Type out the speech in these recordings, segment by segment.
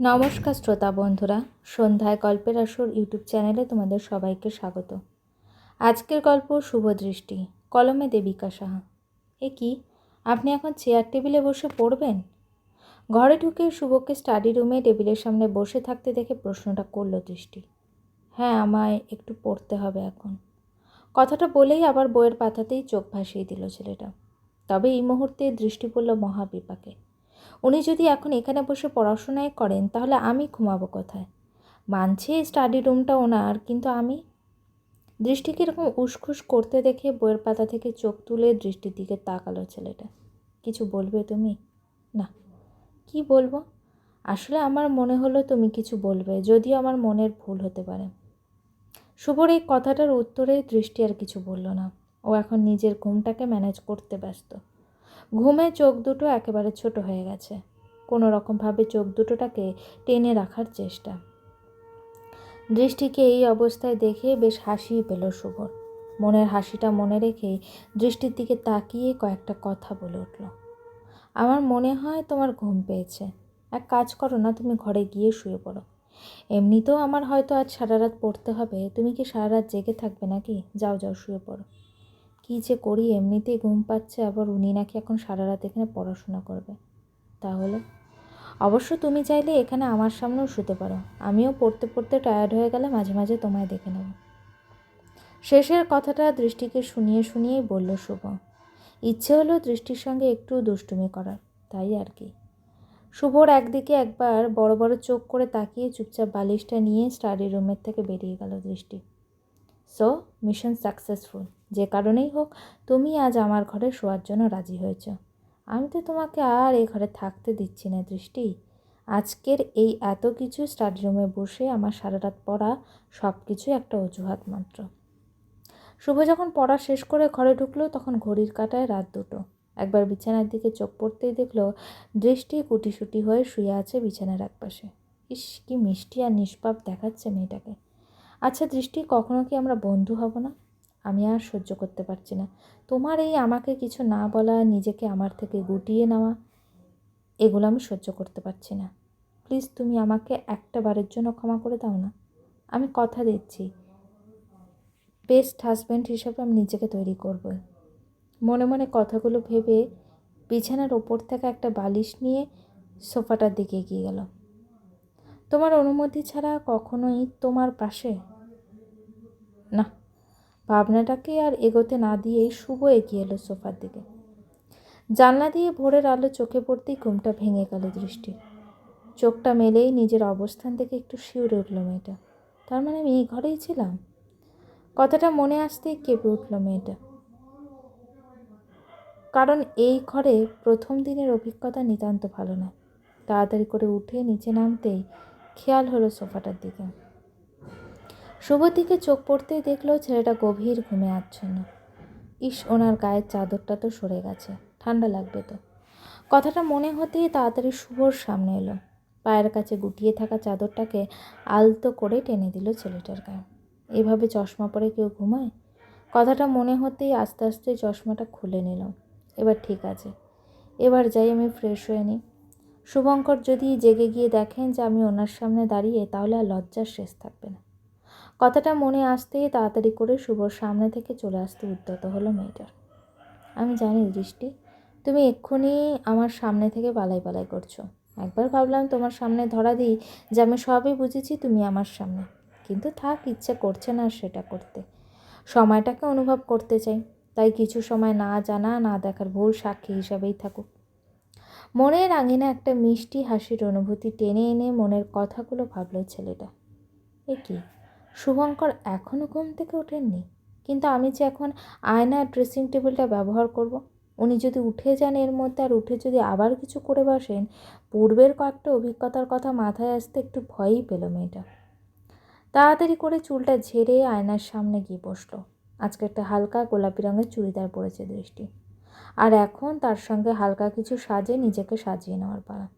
নমস্কার শ্রোতা বন্ধুরা, সন্ধ্যায় গল্পের আসর ইউটিউব চ্যানেলে তোমাদের সবাইকে স্বাগত। আজকের গল্প শুভ দৃষ্টি, কলমে দেবিকা সাহা। এ কি, আপনি এখন চেয়ার টেবিলে বসে পড়বেন? ঘরে ঢুকে শুভকে স্টাডি রুমে টেবিলের সামনে বসে থাকতে দেখে প্রশ্নটা করল দৃষ্টি। হ্যাঁ আমায় একটু পড়তে হবে এখন। কথাটা বলেই আবার বইয়ের পাতাতেই চোখ ভাসিয়ে দিল ছেলেটা। তবে এই মুহূর্তে দৃষ্টি পড়ল মহাবিপাকে। উনি যদি এখন এখানে বসে পড়াশোনায় করেন, তাহলে আমি ঘুমাবো কোথায়? মানছে স্টাডি রুমটা ওনার, কিন্তু আমি দৃষ্টিকে এরকম উসখুস করতে দেখে বইয়ের পাতা থেকে চোখ তুলে দৃষ্টির দিকে তাকালো ছেলেটা। কিছু বলবে তুমি? না। কি বলব? আসলে আমার মনে হলো তুমি কিছু বলবে, যদিও আমার মনের ভুল হতে পারে। শুভর এই কথাটার উত্তরে দৃষ্টি আর কিছু বলল না। ও এখন নিজের ঘুমটাকে ম্যানেজ করতে ব্যস্ত। ঘুমে চোখ দুটো একেবারে ছোট হয়ে গেছে। কোনো রকমভাবে চোখ দুটোটাকে টেনে রাখার চেষ্টা। দৃষ্টিকে এই অবস্থায় দেখে বেশ হাসি পেল শুভর মনের হাসিটা মনে রেখেই দৃষ্টির দিকে তাকিয়ে কয়েকটা কথা বলে উঠল। আমার মনে হয় তোমার ঘুম পেয়েছে। এক কাজ করো না, তুমি ঘরে গিয়ে শুয়ে পড়ো। এমনিতেও আমার হয়তো আজ সারা রাত পড়তে হবে। তুমি কি সারা রাত জেগে থাকবে নাকি? যাও যাও, শুয়ে পড়ো। কী যে করি, এমনিতেই ঘুম পাচ্ছে, আবার উনি নাকি এখন সারা রাত এখানে পড়াশোনা করবে। তাহলে? অবশ্য তুমি চাইলে এখানে আমার সামনেও শুতে পারো। আমিও পড়তে পড়তে টায়ার্ড হয়ে গেলে মাঝে মাঝে তোমায় দেখে নেব। শেষের কথাটা দৃষ্টিকে শুনিয়ে শুনিয়েই বলল শুভ। ইচ্ছে হলো দৃষ্টির সঙ্গে একটু দুষ্টুমি করার, তাই আর কি। শুভর একদিকে একবার বড় বড় চোখ করে তাকিয়ে চুপচাপ বালিশটা নিয়ে স্টাডি রুমের থেকে বেরিয়ে গেল দৃষ্টি। সো মিশন সাকসেসফুল যে কারণেই হোক, তুমি আজ আমার ঘরে শোয়ার জন্য রাজি হয়েছ। আমি তো তোমাকে আর এ ঘরে থাকতে দিচ্ছি না, দৃষ্টি। আজকের এই এত কিছু স্টাডি রুমে বসে আমার সারা রাত পড়া সব কিছুই একটা অজুহাত মাত্র। শুভ যখন পড়া শেষ করে ঘরে ঢুকলো, তখন ঘড়ির কাটায় রাত দুটো। একবার বিছানার দিকে চোখ পড়তেই দেখল, দৃষ্টি কুটিসুটি হয়ে শুয়ে আছে বিছানার একপাশে। ইস, কি মিষ্টি আর নিষ্পাপ দেখাচ্ছে মেয়েটাকে। আচ্ছা দৃষ্টি, কখনো কি আমরা বন্ধু হব না? আমি আর সহ্য করতে পারছি না। তোমার এই আমাকে কিছু না বলা, নিজেকে আমার থেকে গুটিয়ে নেওয়া, এগুলো আমি সহ্য করতে পারছি না। প্লিজ তুমি আমাকে একটা বারের জন্য ক্ষমা করে দাও না। আমি কথা দিচ্ছি। বেস্ট হাজব্যান্ড হিসাবে আমি নিজেকে তৈরি করব। মনে মনে কথাগুলো ভেবে বিছানার ওপর থেকে একটা বালিশ নিয়ে সোফাটার দিকে এগিয়ে গেল। তোমার অনুমতি ছাড়া কখনোই তোমার পাশে না। ভাবনাটাকে আর এগোতে না দিয়েই শুভ এগিয়ে এলো সোফার দিকে। জানলা দিয়ে ভোরের আলো চোখে পড়তেই ঘুমটা ভেঙে গেল দৃষ্টি চোখটা মেলেই নিজের অবস্থান থেকে একটু শিউরে উঠল মেয়েটা। তার মানে আমি এই ঘরেই ছিলাম? কথাটা মনে আসতেই কেঁপে উঠল মেয়েটা। কারণ এই ঘরে প্রথম দিনের অভিজ্ঞতা নিতান্ত ভালো না তাড়াতাড়ি করে উঠে নিচে নামতেই খেয়াল হলো সোফাটার দিকে। শুভর দিকে চোখ পড়তেই দেখল ছেলেটা গভীর ঘুমে আচ্ছন্ন। ইস, ওনার গায়ের চাদরটা তো সরে গেছে, ঠান্ডা লাগবে তো। কথাটা মনে হতেই তাড়াতাড়ি শুভর সামনে এলো। পায়ের কাছে গুটিয়ে থাকা চাদরটাকে আলতো করে টেনে দিল ছেলেটার গায়ে। এভাবে চশমা পরে কেউ ঘুমায়? কথাটা মনে হতেই আস্তে আস্তে চশমাটা খুলে নিলাম এবার ঠিক আছে, এবার যাই আমি ফ্রেশ হয়ে নিই। শুভঙ্কর যদি জেগে গিয়ে দেখেন যে আমি ওনার সামনে দাঁড়িয়ে, তাহলে আর লজ্জার শেষ থাকবে না। কথাটা মনে আসতেই তাড়াতাড়ি করে শুভর সামনে থেকে চলে আসতে উদ্যত হলো মেয়েটার আমি জানি দৃষ্টি, তুমি এক্ষুনি আমার সামনে থেকে পালাই পালাই করছ। একবার ভাবলাম তোমার সামনে ধরা দিই যে আমি সবই বুঝেছি তুমি আমার সামনে। কিন্তু থাক, ইচ্ছে করছে না সেটা করতে। সময়টাকে অনুভব করতে চাই, তাই কিছু সময় না জানা, না দেখার ভুল সাক্ষী হিসাবেই থাকুক। মনের আঙিনা একটা মিষ্টি হাসির অনুভূতি টেনে এনে মনের কথাগুলো ভাবলো ছেলেটা। এ কি? শুভঙ্কর এখনও ঘুম থেকে ওঠেননি। কিন্তু আমি যে এখন আয়না ড্রেসিং টেবিলটা ব্যবহার করব। উনি যদি উঠে যান এর মধ্যে আর উঠে যদি আবার কিছু করে বসেন, পূর্বের কয়েকটা অভিজ্ঞতার কথা মাথায় আসতে একটু ভয়ই পেল মেয়েটা। তাড়াতাড়ি করে চুলটা ঝেড়ে আয়নার সামনে গিয়ে বসল। আজকে একটা হালকা গোলাপি রঙের চুড়িদার পরেছে দৃষ্টি। আর এখন তার সঙ্গে হালকা কিছু সাজে নিজেকে সাজিয়ে নেওয়ার পালা।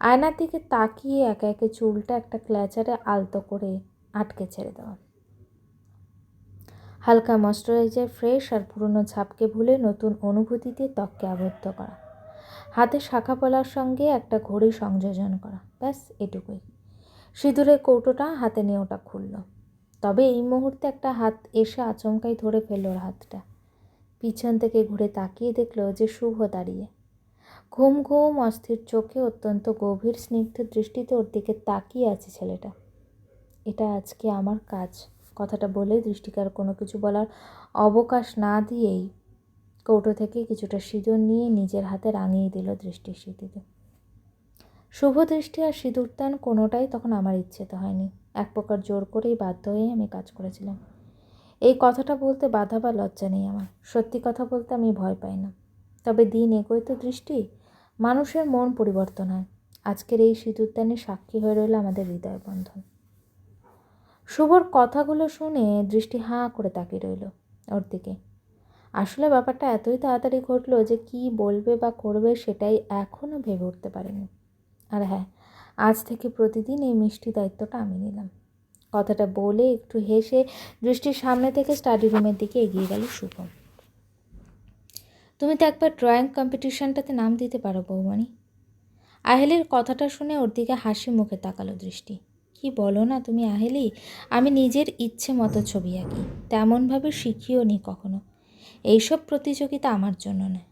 আয়নার দিকে তাকিয়ে একে একে চুলটা একটা ক্ল্যাচারে আলতো করে আটকে ছেড়ে দেওয়া। হালকা ময়শ্চারাইজার ফ্রেশ আর পুরনো ছাপকে ভুলে নতুন অনুভূতিতে ত্বককে আবদ্ধ করা। হাতে শাখা পলার সঙ্গে একটা ঘড়ি সংযোজন করা। ব্যাস, এটুকুই। সিঁদুরের কৌটোটা হাতে নিয়ে ওটা খুলল। তবে এই মুহূর্তে একটা হাত এসে আচমকাই ধরে ফেলল ওর হাতটা। পিছন থেকে ঘুরে তাকিয়ে দেখল যে শুভ দাঁড়িয়ে। ঘুম ঘুম অস্থির চোখে অত্যন্ত গভীর স্নিগ্ধ দৃষ্টিতে ওর দিকে তাকিয়ে আছে ছেলেটা। এটা আজকে আমার কাজ। কথাটা বলে দৃষ্টিকার কোনো কিছু বলার অবকাশ না দিয়েই কৌটো থেকে কিছুটা সিঁদুর নিয়ে নিজের হাতে রাঙিয়ে দিল দৃষ্টির স্মৃতিতে। শুভ দৃষ্টি আর সিঁদুর সিঁদুরদান কোনোটাই তখন আমার ইচ্ছেতে হয়নি। এক প্রকার জোর করেই বাধ্য হয়ে আমি কাজ করেছিলাম। এই কথাটা বলতে বাধা বা লজ্জা নেই আমার। সত্যি কথা বলতে আমি ভয় পাই না। তবে দিন এগোয় তো দৃষ্টি। মানুষের মন পরিবর্তন হয়। আজকের এই সিঁদুরদানের সাক্ষী হয়ে রইল আমাদের হৃদয় বন্ধন শুভর কথাগুলো শুনে দৃষ্টি হাঁ করে তাকিয়ে রইল ওর দিকে। আসলে ব্যাপারটা এতই তাড়াতাড়ি ঘটলো যে কি বলবে বা করবে সেটাই এখনও ভেবে উঠতে পারেনি। আর হ্যাঁ আজ থেকে প্রতিদিন এই মিষ্টি দায়িত্বটা আমি নিলাম। কথাটা বলে একটু হেসে দৃষ্টির সামনে থেকে স্টাডি রুমের দিকে এগিয়ে গেল শুভম তুমি তো একবার ড্রয়িং কম্পিটিশনটাতে নাম দিতে পারো বৌমানি। আহেলির কথাটা শুনে ওর দিকে হাসি মুখে তাকালো দৃষ্টি। কি বলো না তুমি আহেলি? আমি নিজের ইচ্ছে মতো ছবি আঁকি, তেমনভাবে শিখিও নি কখনো। এইসব প্রতিযোগিতা আমার জন্য নয়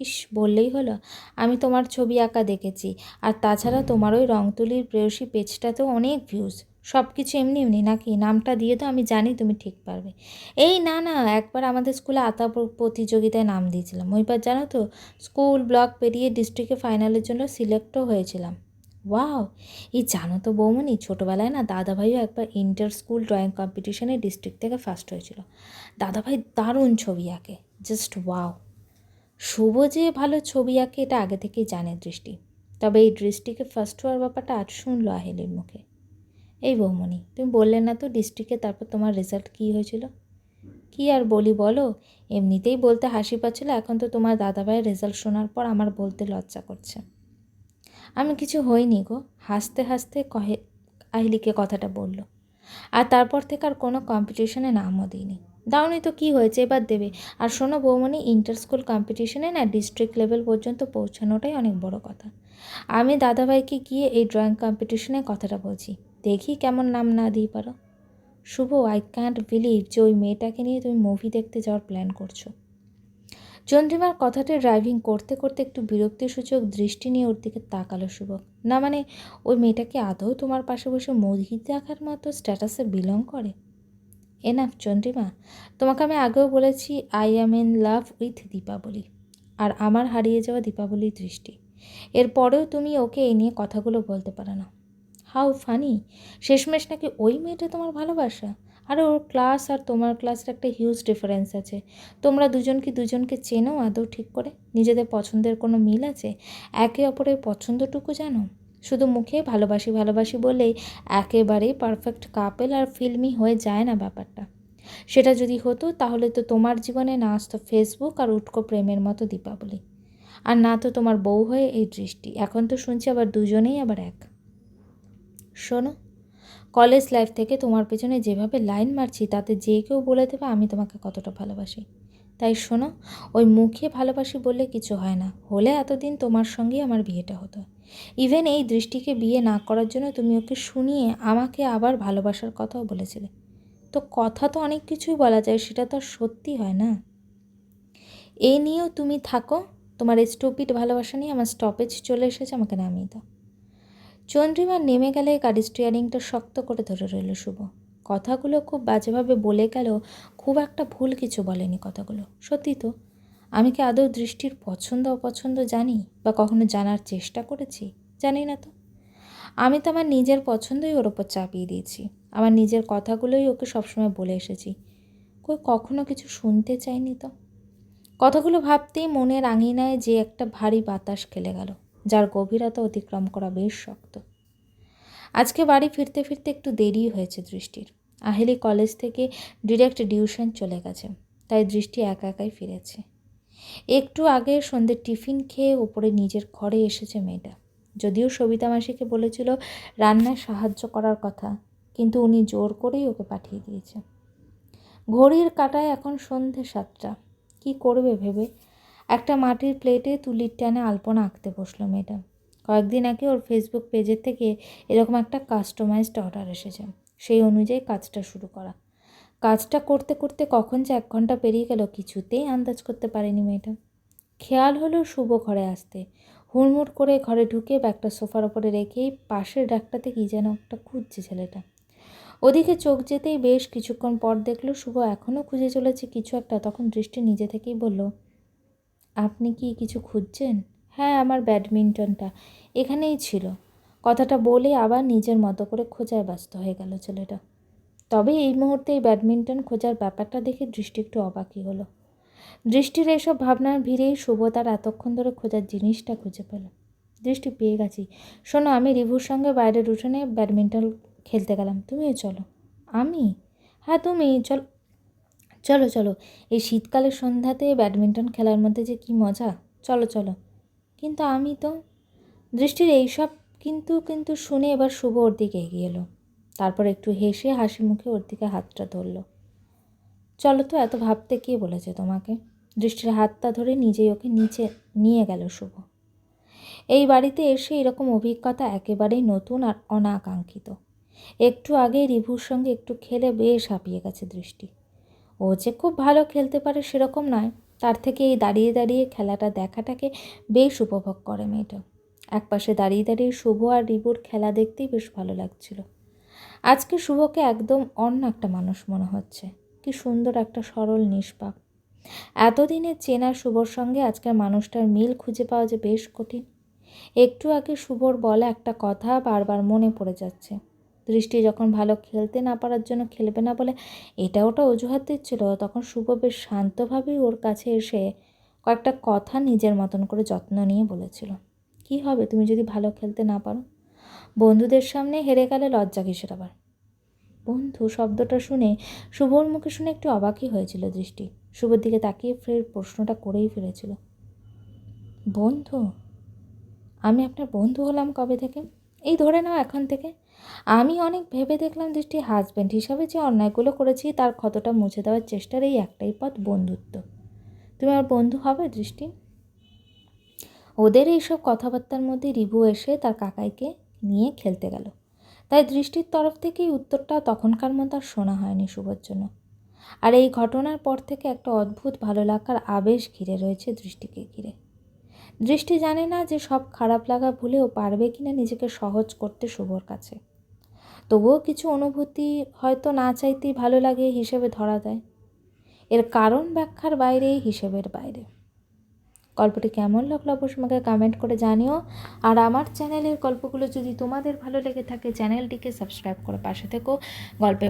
ইস, বললেই হলো, আমি তোমার ছবি আঁকা দেখেছি, আর তাছাড়া তোমার ওই রং তুলির প্রেয়সী পেজটাতেও অনেক ভিউজ সব কিছু এমনি এমনি নাকি? নামটা দিয়ে তো আমি জানি তুমি ঠিক পারবে। এই না না, একবার আমাদের স্কুলে আতা প্রতিযোগিতায় নাম দিয়েছিলাম। ওইবার জানো তো, স্কুল ব্লক পেরিয়ে ডিস্ট্রিক্টে ফাইনালের জন্য সিলেক্টও হয়েছিলাম। ওয়াও! এই জানো তো বৌমনি, ছোটোবেলায় না দাদাভাইও একবার ইন্টার স্কুল ড্রয়িং কম্পিটিশনে ডিস্ট্রিক্ট থেকে ফার্স্ট হয়েছিল। দাদাভাই দারুণ ছবি আঁকে জাস্ট ওয়াও শুভ যে ভালো ছবি আঁকে, এটা আগে থেকেই জানে দৃষ্টি। তবে এই দৃষ্টিকে ফার্স্ট হওয়ার ব্যাপারটা আজ শুনলো আহেলির মুখে। এই বৌমনি, তুমি বললে না তো ডিস্ট্রিক্টে তারপর তোমার রেজাল্ট কী হয়েছিল? কি আর বলি বলো? এমনিতেই বলতে হাসি পাচ্ছিল, এখন তো তোমার দাদাভাইয়ের রেজাল্ট শোনার পর আমার বলতে লজ্জা করছে। আমি কিছু হইনি গো। হাসতে হাসতে কহে আহিলিকে কথাটা বলল। আর তারপর থেকে আর কোনো কম্পিটিশনে নামও দিইনি। দাওনি তো কী হয়েছে এবার দেবে। আর শোনো বৌমনি ইন্টার স্কুল কম্পিটিশনে না ডিস্ট্রিক্ট লেভেল পর্যন্ত পৌঁছানোটাই অনেক বড় কথা। আমি দাদাভাইকে গিয়ে এই ড্রয়িং কম্পিটিশনে কথাটা বলছি। দেখি কেমন নাম না দিই পারো। শুভ আই ক্যান্ট বিলিভ যে ওই মেয়েটাকে নিয়ে তুমি মুভি দেখতে যাওয়ার প্ল্যান করছ। চন্দ্রিমার কথাটা ড্রাইভিং করতে করতে একটু বিরক্তিসূচক দৃষ্টি নিয়ে ওর দিকে তাকালো শুভক না মানে ওই মেয়েটাকে আদৌ তোমার পাশে বসে মুভি দেখার মতো স্ট্যাটাসে বিলং করে? এনাফ চন্দ্রিমা, তোমাকে আমি আগেও বলেছি I am in love with Deepavali আর আমার হারিয়ে যাওয়া দীপাবলির দৃষ্টি। এরপরেও তুমি ওকে এই নিয়ে কথাগুলো বলতে পারো না। হাউ ফানি, শেষমেশ নাকি ওই মেয়েটা তোমার ভালোবাসা? আর ওর ক্লাস আর তোমার ক্লাসের একটা হিউজ ডিফারেন্স আছে। তোমরা দুজন কি দুজনকে চেনো আদৌ ঠিক করে? নিজেদের পছন্দের কোনো মিল আছে? একে অপরের পছন্দটুকু জানো? শুধু মুখে ভালোবাসি ভালোবাসি বলেই একেবারেই পারফেক্ট কাপেল আর ফিল্মি হয়ে যায় না ব্যাপারটা। সেটা যদি হতো তাহলে তো তোমার জীবনে না আসতো ফেসবুক আর উটকো প্রেমের মতো দীপাবলি। আর না তো তোমার বউ হয়ে এই দৃষ্টি। এখন তো শুনছি আবার দুজনেই আবার এক। শোনো কলেজ লাইফ থেকে তোমার পেছনে যেভাবে লাইন মারছি, তাতে যে কেউ বলে দেবে আমি তোমাকে কতটা ভালোবাসি। তাই শোনো, ওই মুখে ভালোবাসি বললে কিছু হয় না। হলে এতদিন তোমার সঙ্গেই আমার বিয়েটা হতো। ইভেন এই দৃষ্টিকে বিয়ে না করার জন্য তুমি ওকে শুনিয়ে আমাকে আবার ভালোবাসার কথাও বলেছিলে। তো কথা তো অনেক কিছুই বলা যায়, সেটা তো সত্যি হয় না। এ নিয়েও তুমি থাকো। তোমার স্টুপিড ভালোবাসা নিয়ে আমার স্টপেজ চলে এসেছে, আমাকে নামিয়ে দাও। চন্দ্রিমা নেমে গেলে গাড়ি স্টিয়ারিংটা শক্ত করে ধরে রইল শুভ। কথাগুলো খুব বাজেভাবে বলে গেল, খুব একটা ভুল কিছু বলেনি কথাগুলো। সত্যি তো? আমি কি আদৌ দৃষ্টির পছন্দ অপছন্দ জানি বা কখনো জানার চেষ্টা করেছি? জানি না তো। আমি তো আমার নিজের পছন্দই ওর ওপর চাপিয়ে দিয়েছি। আমার নিজের কথাগুলোই ওকে সবসময় বলে এসেছি। কই কখনো কিছু শুনতে চাইনি তো? কথাগুলো ভাবতেই মনের আঙিনায় যে একটা ভারী বাতাস খেলে গেল। যার গভীরতা অতিক্রম করা বেশ শক্ত। আজকে বাড়ি ফিরতে ফিরতে একটু দেরি হয়েছে দৃষ্টির। আহেলি কলেজ থেকে ডিরেক্ট ডিউশন চলে গেছে, তাই দৃষ্টি একা একাই ফিরেছে। একটু আগে সন্ধ্যে টিফিন খেয়ে ওপরে নিজের ঘরে এসেছে মেয়েটা। যদিও সবিতা মাসিকে বলেছিল রান্নায় সাহায্য করার কথা, কিন্তু উনি জোর করেই ওকে পাঠিয়ে দিয়েছে। ঘড়ির কাটায় এখন সন্ধে সাতটা। কি করবে ভেবে একটা মাটির প্লেটে তুলির টানে আলপনা আঁকতে বসল মেয়েটা। কয়েকদিন আগে ওর ফেসবুক পেজের থেকে এরকম একটা কাস্টমাইজড অর্ডার এসেছে। সেই অনুযায়ী কাজটা শুরু করা। কাজটা করতে করতে কখন যে এক ঘণ্টা পেরিয়ে গেল কিছুতেই আন্দাজ করতে পারেনি মেয়েটা। খেয়াল হলো শুভ ঘরে আসতে। হুড়মুড় করে ঘরে ঢুকে ব্যাগটা সোফার ওপরে রেখেই পাশের ডাকটাতে কী যেন একটা খুঁজছে ছেলেটা। ওদিকে চোখ যেতেই বেশ কিছুক্ষণ পর দেখল শুভ এখনও খুঁজে চলেছে কিছু একটা। তখন দৃষ্টি নিজে থেকেই বলল আপনি কি কিছু খুঁজছেন? হ্যাঁ আমার ব্যাডমিন্টনটা এখানেই ছিল। কথাটা বলে আবার নিজের মতো করে খোঁজায় ব্যস্ত হয়ে গেল ছেলেটা। তবে এই মুহূর্তে এই ব্যাডমিন্টন খোঁজার ব্যাপারটা দেখে দৃষ্টি একটু অবাকই হলো। দৃষ্টির এসব ভাবনার ভিড়েই শুভ তার এতক্ষণ ধরে খোঁজার জিনিসটা খুঁজে পেল। দৃষ্টি পেয়ে গেছি। শোনো, আমি রিভুর সঙ্গে বাইরের উঠোনে ব্যাডমিন্টন খেলতে গেলাম। তুমিও চলো। আমি? হ্যাঁ তুমি চল। চলো চলো। এই শীতকালের সন্ধ্যাতে ব্যাডমিন্টন খেলার মধ্যে যে কী মজা? চলো চলো। কিন্তু আমি তো দৃষ্টির এইসব কিন্তু কিন্তু শুনে এবার শুভ ওর দিকে এগিয়ে এলো। তারপর একটু হেসে হাসি মুখে ওর দিকে হাতটা ধরলো। চলো তো, এত ভাবতে কে বলেছে তোমাকে? দৃষ্টির হাতটা ধরে নিজেই ওকে নিচে নিয়ে গেল শুভ। এই বাড়িতে এসে এরকম অভিজ্ঞতা একেবারেই নতুন আর অনাকাঙ্ক্ষিত। একটু আগে রিভুর সঙ্গে একটু খেলে বেশ হাঁপিয়ে গেছে দৃষ্টি। ও যে খুব ভালো খেলতে পারে সেরকম নয়। তার থেকে এই দাঁড়িয়ে দাঁড়িয়ে খেলাটা দেখাটাকে বেশ উপভোগ করে মেয়েটা। একপাশে দাঁড়িয়ে দাঁড়িয়ে শুভ আর রিবুর খেলা দেখতেই বেশ ভালো লাগছিল। আজকে শুভকে একদম অন্য একটা মানুষ মনে হচ্ছে। কি সুন্দর একটা সরল নিষ্পাপ। এতদিনের চেনা শুভর সঙ্গে আজকের মানুষটার মিল খুঁজে পাওয়া যে বেশ কঠিন। একটু আগে শুভর বলা একটা কথা বারবার মনে পড়ে যাচ্ছে। দৃষ্টি যখন ভালো খেলতে না পারার জন্য খেলবে না বলে এটা ওটা অজুহাত দিচ্ছিল, তখন শুভ বেশ শান্তভাবেই ওর কাছে এসে কয়েকটা কথা নিজের মতন করে যত্ন নিয়ে বলেছিল। কি হবে? তুমি যদি ভালো খেলতে না পারো? বন্ধুদের সামনে হেরে গেলে লজ্জা কিসের আবার? বন্ধু শব্দটা শুনে শুভর মুখে শুনে একটু অবাকই হয়েছিল দৃষ্টি। শুভর দিকে তাকিয়ে ফের প্রশ্নটা করেই ফেলেছিল। বন্ধু? আমি আপনার বন্ধু হলাম কবে থেকে? এই ধরে নাও এখন থেকে। আমি অনেক ভেবে দেখলাম দৃষ্টি হাজব্যান্ড হিসাবে যে অন্যায়গুলো করেছি, তার ক্ষতটা মুছে দেওয়ার চেষ্টার এই একটাই পথ বন্ধুত্ব। তুমি আমার বন্ধু হবে দৃষ্টি? ওদের এইসব কথাবার্তার মধ্যে রিভু এসে তার কাকাইকে নিয়ে খেলতে গেল। তাই দৃষ্টির তরফ থেকেই উত্তরটা তখনকার মতো আর শোনা হয়নি শুভর জন্য। আর এই ঘটনার পর থেকে একটা অদ্ভুত ভালো লাগার আবেশ ঘিরে রয়েছে দৃষ্টিকে ঘিরে। দৃষ্টি জানে না যে সব খারাপ লাগা ভুলেও পারবে কিনা নিজেকে সহজ করতে শুভর কাছে। তবুও কিছু অনুভূতি হয়তো না চাইতেই ভালো লাগে হিসেবে ধরা দেয়। এর কারণ ব্যাখ্যার বাইরে, হিসেবের বাইরে। গল্পটি কেমন লাগল অবশ্যই আমাকে কমেন্ট করে জানিও। আর আমার চ্যানেলের গল্পগুলো যদি তোমাদের ভালো লেগে থাকে চ্যানেলটিকে সাবস্ক্রাইব করে পাশে থেকো। গল্পে